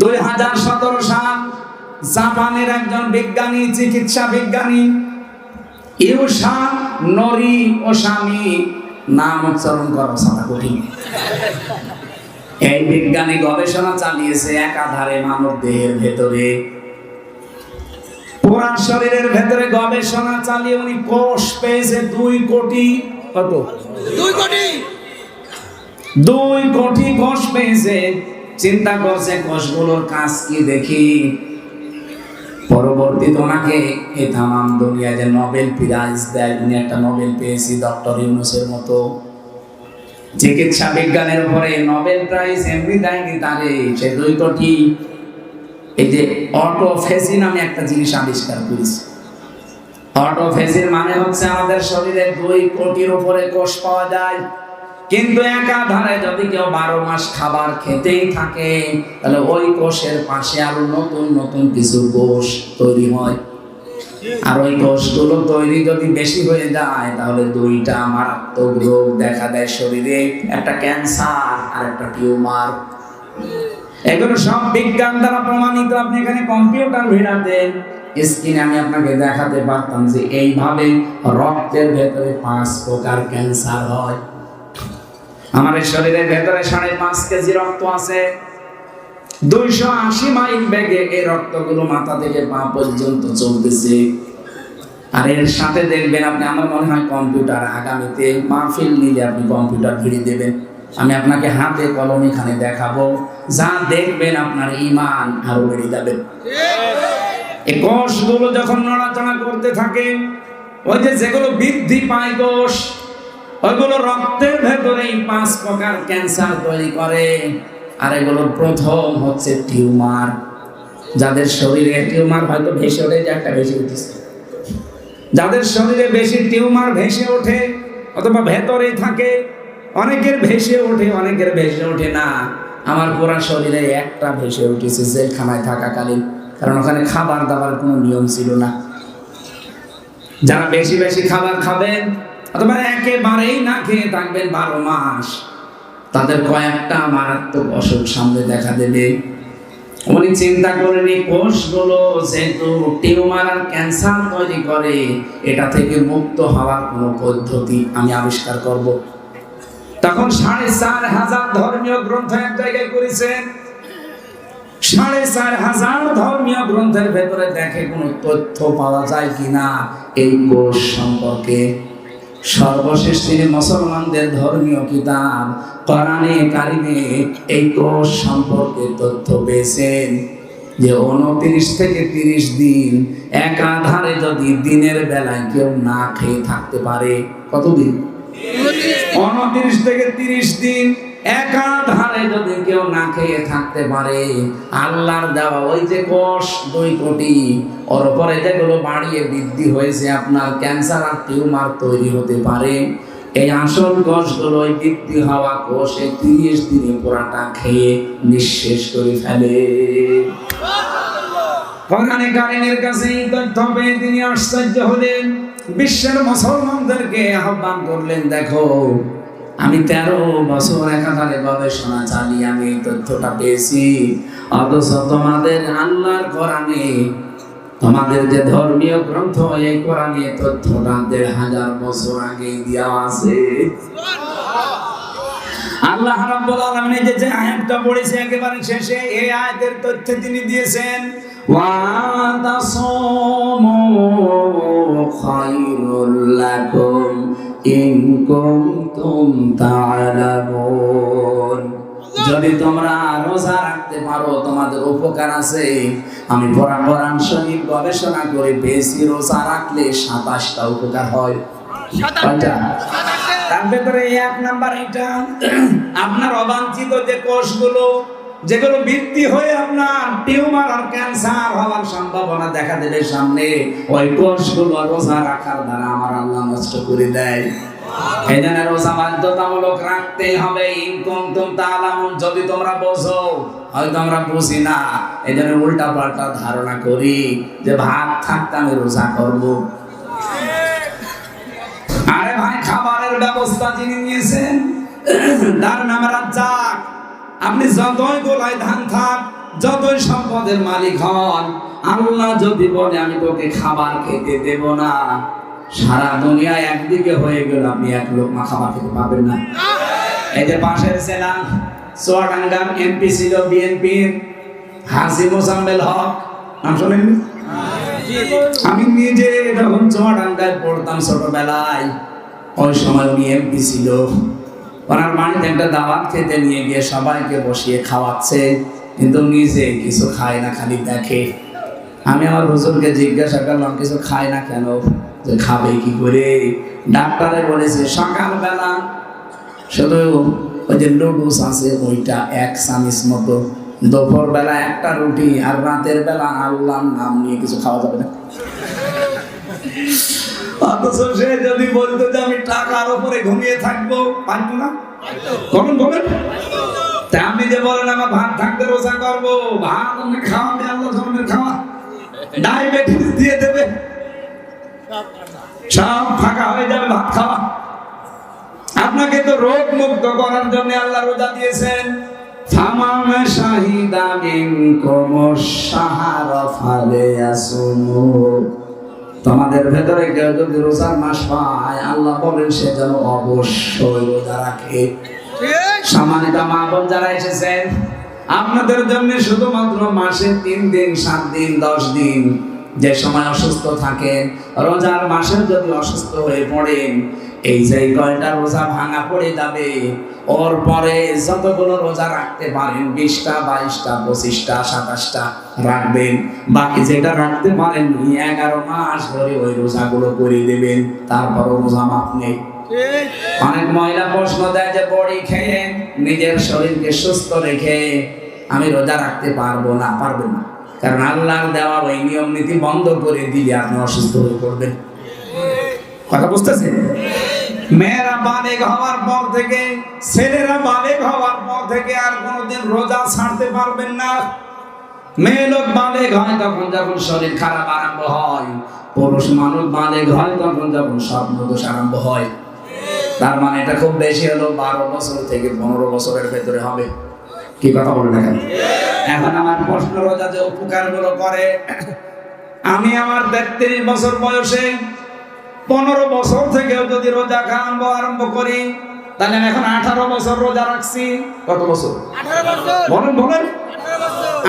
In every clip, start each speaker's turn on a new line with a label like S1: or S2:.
S1: দুই হাজার সতেরো সাল জাপানের একজন বিজ্ঞানী চিকিৎসা বিজ্ঞানী ইউসা নরি ওসামি নাম উচ্চারণ করা কঠিন। এই বিজ্ঞানী গবেষণা চালিয়েছে একাধারে মানব দেহের ভেতরে। পুরান শরীরের ভেতরে গবেষণা চালিয়ে উনি কোষ পেয়েছে দুই কোটি কত?
S2: দুই কোটি।
S1: দুই কোটি কোষ পেয়েছে চিন্তা করছে কোষগুলোর কাজ কি দেখি? পরবর্তীতে ওনাকে এই তামাম দুনিয়া যে নোবেল প্রাইজ দেয়, উনি একটা নোবেল পেয়েছি ডক্টর ইউনুসের মতো। চিকিৎসা বিজ্ঞানের উপরে নোবেল প্রাইজ এমনি দেয়নি তারে, সে দুই কোটি। এই যে অটোফেসি নামে একটা জিনিস আবিষ্কার করেছে। অটোফেসির মানে হচ্ছে আমাদের শরীরে দুই কোটির উপরে কোষ পাওয়া যায়। কিন্তু একাধারে যদি কেউ বারো মাস খাবার খেতেই থাকে, তাহলে ওই কোষের পাশে আরও নতুন নতুন কিছু কোষ তৈরি হয়। আর ওই কোষগুলো তৈরি যদি বেশি হয়ে যায়, তাহলে দুইটা মারাত্মক রোগ দেখা দেয় শরীরে, একটা ক্যান্সার আর একটা টিউমার। এগুলো সব বিজ্ঞান দ্বারা প্রমাণিত। আপনি এখানে কম্পিউটার ভিড়াতেন স্ক্রিনে আমি আপনাকে দেখাতে পারতাম যে এইভাবে রক্তের ভেতরে পাঁচ প্রকার ক্যান্সার হয়। আমাদের শরীরের ভেতরে সাড়ে পাঁচ কেজি রক্ত আছে। দুইশো আশি মাইল বেগে এই রক্তগুলো মাথা থেকে পা পর্যন্ত চলতেছে। আর এর সাথে দেখবেন আপনি, আমার মনে হয় কম্পিউটার, আগামীতে মাহফিল নিলে আপনি কম্পিউটার ভিড়ে দেবেন। আমি আপনাকে হাতে কলম এখানে দেখাবো। যা দেখবেন আপনার ইমান আরও বেড়ে যাবে। এই কোষগুলো যখন নড়াচড়া করতে থাকে, ওই যে যেগুলো বৃদ্ধি পায় কোষ ওইগুলো রক্তের ভেতরেই পাঁচ প্রকার ক্যান্সার তৈরি করে। আর এগুলো প্রথম হচ্ছে টিউমার। যাদের শরীরে টিউমার হয়তো ভেসে ওঠে, যে একটা ভেসে উঠেছে। যাদের শরীরে বেশি টিউমার ভেসে ওঠে, অথবা ভেতরে থাকে, অনেকের ভেসে ওঠে, অনেকের ভেসে ওঠে না। আমার পুরা শরীরে একটা ভেসে উঠেছে, জেলখানায় থাকাকালীন। কারণ ওখানে খাবার দাবার কোনো নিয়ম ছিল না। যারা বেশি বেশি খাবার খাবেন অথবা একেবারেই না খেয়ে থাকবেন বারো মাস। তাদের কয়েকটা মারাত্মক অসুখ সামনে দেখা দেবে। উনি চিন্তা করেন এই কোষগুলো যেহেতু টিউমার আর ক্যান্সার তৈরি করে, এটা থেকে মুক্ত হওয়ার কোনো পদ্ধতি আমি আবিষ্কার করব। তখন সাড়ে চার হাজার ধর্মীয় গ্রন্থ এক জায়গায় করেছেন সাড়ে চার হাজার ধর্মীয় গ্রন্থের ভেতরে দেখে কোনো তথ্য পাওয়া যায় কিনা এই কোষ সম্পর্কে। সর্বশেষ তিনি মুসলমানদের ধর্মীয় কিতাব, কোরআনে, কারিমে এই কোষ সম্পর্কে তথ্য পেয়েছেন যে উনত্রিশ থেকে তিরিশ দিন একাধারে যদি দিনের বেলায় কেউ না খেয়ে থাকতে পারে, কতদিন? উনত্রিশ থেকে তিরিশ দিন একাধারে যদি কেউ না খেয়ে থাকতে পারে আল্লাহর দেওয়া ওই যে কোষ দুই কোটি ওর উপরে যেগুলো বাড়িয়ে বৃদ্ধি হয়েছে আপনার ক্যান্সার আর টিউমার তৈরি হতে পারে। এই আসল কোষগুলো ওই বৃদ্ধি হওয়া কোষে তিরিশ দিনে পুরাটা খেয়ে নিঃশেষ করে ফেলে। কোরআনে কারিমের কাছে তথ্য পেয়ে তিনি আশ্চর্য হলেন। বিশ্বের মুসলমানদেরকে আহ্বান করলেন, দেখো, আমি তেরো বছর একাধারে গবেষণা চালিয়ে আমি তথ্যটা পেয়েছি। অথচ তোমাদের আল্লাহর কোরআনে, তোমাদের যে ধর্মীয় গ্রন্থ, এই কোরআনে তথ্যটা দেড় হাজার বছর আগে দেওয়া আছে। আল্লাহ রাব্বুল যে যে আয়াতটা পড়েছে, একেবারে শেষে এই আয়াতের তথ্য তিনি দিয়েছেন ওয়াতাসামু খায়রুল লাকুম ইন কুনতুম তা'লামুন যদি তোমরা রোজা রাখতে পারো, তোমাদের উপকার আছে। আমি কোরআন শরীফ গবেষণা করে পেয়েছি, রোজা রাখলে সাতাশটা উপকার হয়? তার ভেতরে এক নাম্বার এটা, আপনার অবাঞ্ছিত যে কোষগুলো যেগুলো বৃদ্ধি হয়ে আপনার টিউমার আর ক্যান্সার হওয়ার সম্ভাবনা দেখা দেবে সামনে, ওই কোষগুলো রোজা রাখার দ্বারা আমার আল্লাহ নষ্ট করে দেয়। ভাত ভাই, খাবারের ব্যবস্থা যিনি নিয়েছেন, তার নাম রাজ্জাক। আপনি যতই গোলায় ধান থাক, যতই সম্পদের মালিক হন, আল্লাহ যদি বলে, আমি তোকে খাবার খেতে দেব না। সারা দুনিয়া একদিকে হয়ে গেল, আপনি এক লোক মা খাবার খেতে পাবেন না। এই যে পাশের সেনা চুয়াডাঙ্গার এমপি ছিল বিএনপির হাসি মোসাম্মেল হক। নাম শোনেননি? আমি নিজে যখন চুয়াডাঙ্গায় পড়তাম ছোটবেলায়, ওই সময় উনি এমপি ছিল। ওনার বাড়িতে একটা দাওয়াত খেতে নিয়ে গিয়ে সবাইকে বসিয়ে খাওয়াচ্ছে, কিন্তু নিজে কিছু খায় না, খালি দেখে। আমি আমার হুজুরকে জিজ্ঞাসা করলাম, কিছু খায় না কেন? যে খাবে কি করে? ডাক্তারে বলেছে, সকালবেলা শুধু ওই যে লুডুস আছে, ওইটা এক চামিচ মতো। দুপুর বেলা একটা রুটি আর রাতের বেলা আল্লাহর নাম নিয়ে কিছু খাওয়া যাবে না। অথচ সে যদি বলতো যে আমি টাকার উপরে ঘুমিয়ে থাকব পারতো না? কখন বলেন তা আপনি যে বলেন আমার ভাত থাকতে রোজা করব ভাত আমি খাওয়াবে আল্লাহ ধর্মের খাওয়া। ডায়াবেটিস দিয়ে দেবে। সব ফাঁকা হয়ে যাবে ভাত খাওয়া। আপনাকে তো রোগ মুক্ত করার জন্য আল্লাহ রোজা দিয়েছেন। ফামান শাহিদা মিনকুম শাহর ফালে আসুমু তোমাদের ভেতরে কেউ যদি রোজার মাস পায় আল্লাহ বলেন সে যেন অবশ্যই রোজা রাখে। সম্মানিত মা বোন যারা এসেছেন, আপনাদের জন্য শুধুমাত্র মাসে তিন দিন, সাত দিন, দশ দিন যে সময় অসুস্থ থাকেন, রোজার মাসে যদি অসুস্থ হয়ে পড়েন এই যে কয়টা রোজা ভাঙা পড়ে যাবে, ওর পরে যতগুলো রোজা রাখতে পারেন, বিশটা, বাইশটা, পঁচিশটা, সাতাশটা রাখবেন। বাকি যেটা রাখতে পারেন এগারো মাস ধরে ওই রোজাগুলো করে দেবেন, তারপরও রোজা মাপ নেই। অনেক মহিলা প্রশ্ন দেয় যে বড়ি খেয়ে নিজের শরীরকে সুস্থ রেখে আমি রোজা রাখতে পারব না? পারবেন না। কারণ আল্লাহর দেওয়া ওই নিয়ম নীতি বন্ধ করে দিলে আপনি অসুস্থ হয়ে পড়বেন। কথা বুঝতেছেন? মেয়েরা বালেগ হওয়ার পর থেকে, ছেলেরা বালেগ হওয়ার পর থেকে আর কোনোদিন রোজা ছাড়তে পারবেন না। মেয়ে লোক বালেগ হয় তখন যখন শরীর খারাপ আরম্ভ হয়। পুরুষ মানুষ বালেগ হয় তখন যখন স্বপ্ন দোষ আরম্ভ হয়। তার মানে এটা খুব বেশি হলো বারো বছর থেকে পনেরো বছরের ভেতরে হবে। কি কথা বলে দেখেন এখন আমার প্রশ্ন রোজা যে উপকারগুলো করে, আমি আমার তেত্রিশ বছর বয়সে পনেরো বছর থেকে যদি রোজা খাওয়াবো আরম্ভ করি তাহলে আমি এখন আঠারো বছর রোজা রাখছি। কত বছর? বলেন বলেন।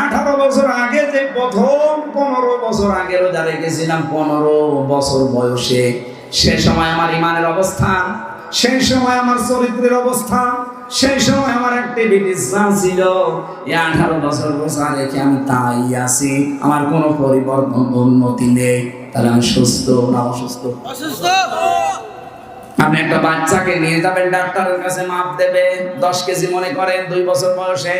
S1: আঠারো বছর। আগে যে প্রথম পনেরো বছর আগে রোজা রেখেছিলাম পনেরো বছর বয়সে। সে সময় আমার ইমানের অবস্থা সেই সময় আমার চরিত্রের অবস্থা সেই সময় আমার অ্যাক্টিভিটিস যা ছিল। এই আঠারো বছর রোজা রেখে আমি তাই আছি? আমার কোনো পরিবর্তন উন্নতি নেই। তাহলে আমি সুস্থ না অসুস্থ? অসুস্থ? আপনি একটা বাচ্চাকে নিয়ে যাবেন ডাক্তারের কাছে মাপ দেবে। দশ কেজি মনে করেন দুই বছর বয়সে।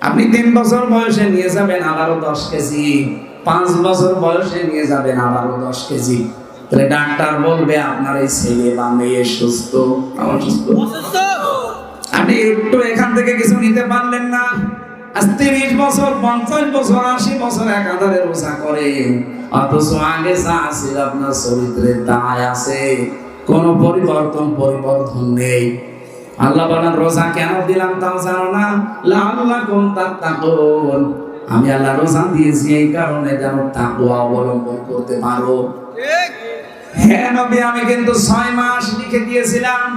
S1: আপনি তিন বছর বয়সে নিয়ে যাবেন আবারও দশ কেজি। পাঁচ বছর বয়সে নিয়ে যাবেন আবারও দশ কেজি। তাহলে ডাক্তার বলবে আপনার এই ছেলে বা মেয়ে সুস্থ আপনি একটু এখান থেকে কিছু নিতে পারলেন না। আজ তিরিশ বছর পঞ্চাশ বছর আশি বছর একাধারে রোজা করেন অথচ আগে যা আছে আপনার চরিত্রে তাই আছে। কোনো পরিবর্তন পরিবর্তন নেই। আল্লাহ বলেন রোজা কেন দিলাম তাও জানো না? আল্লাহ কোন তাত্তাকুন। আমি আল্লাহ রোজা দিয়েছি এই কারণে যেন তাকুয়া অবলম্বন করতে পারো। হ্যাঁ নবী আমি কিন্তু ছয় মাস লিখে দিয়েছিলাম।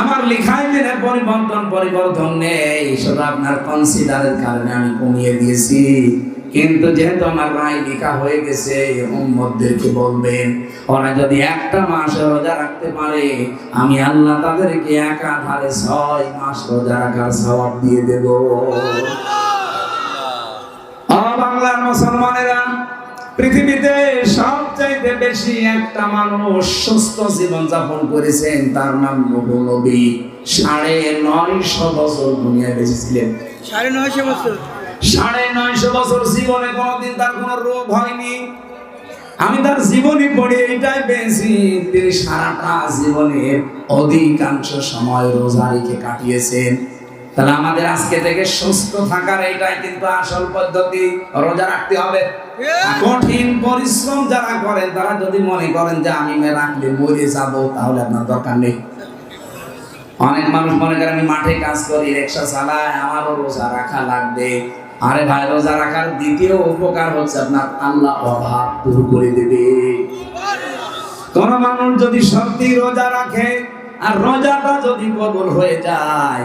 S1: আমার লিখায় পরিবর্তন পরিবর্তন নেই। শুধু আপনার কনসিডারের কারণে আমি কমিয়ে দিয়েছি। কিন্তু যেহেতু আমার রায় লেখা হয়ে গেছে বলবেন ওরা যদি একটা মাস রোজা রাখতে পারে আমি আল্লাহ তাদেরকে একাধারে ছয় মাস রোজা রাখার সওয়াব দিয়ে দেব। বাংলার মুসলমানেরা পৃথিবীতে বেশি একটা মানুষ সুস্থ জীবন যাপন করেছেন তার নাম নবু নবী সাড়ে নয়শো বছর দুনিয়ায় বেঁচে ছিলেন
S2: সাড়ে নয়শো বছর?
S1: সাড়ে নয়শো বছর জীবনে কোনোদিন তার কোনো রোগ হয়নি। আমি তার জীবনী পড়ে এইটাই পেয়েছি। তিনি সারাটা জীবনের অধিকাংশ সময় রোজা রেখে কাটিয়েছেন। তাহলে আমাদের আজকে থেকে সুস্থ থাকার এটাই কিন্তু আসল পদ্ধতি। রোজা রাখতে হবে। কঠিন পরিশ্রম যারা করেন, তারা যদি মনে করেন যে আমি রাখলে মরে যাব, তাহলে আপনার দরকার নেই। অনেক মানুষ মনে করে আমি মাঠে কাজ করি, রিক্সা চালাই আমারও রোজা রাখা লাগবে। আরে ভাই, রোজা রাখার দ্বিতীয় উপকার হচ্ছে আপনার আল্লাহ অভাব দূর করে দেবে। কোন মানুষ যদি সত্যি রোজা রাখে, আর রোজাটা যদি কবল হয়ে যায়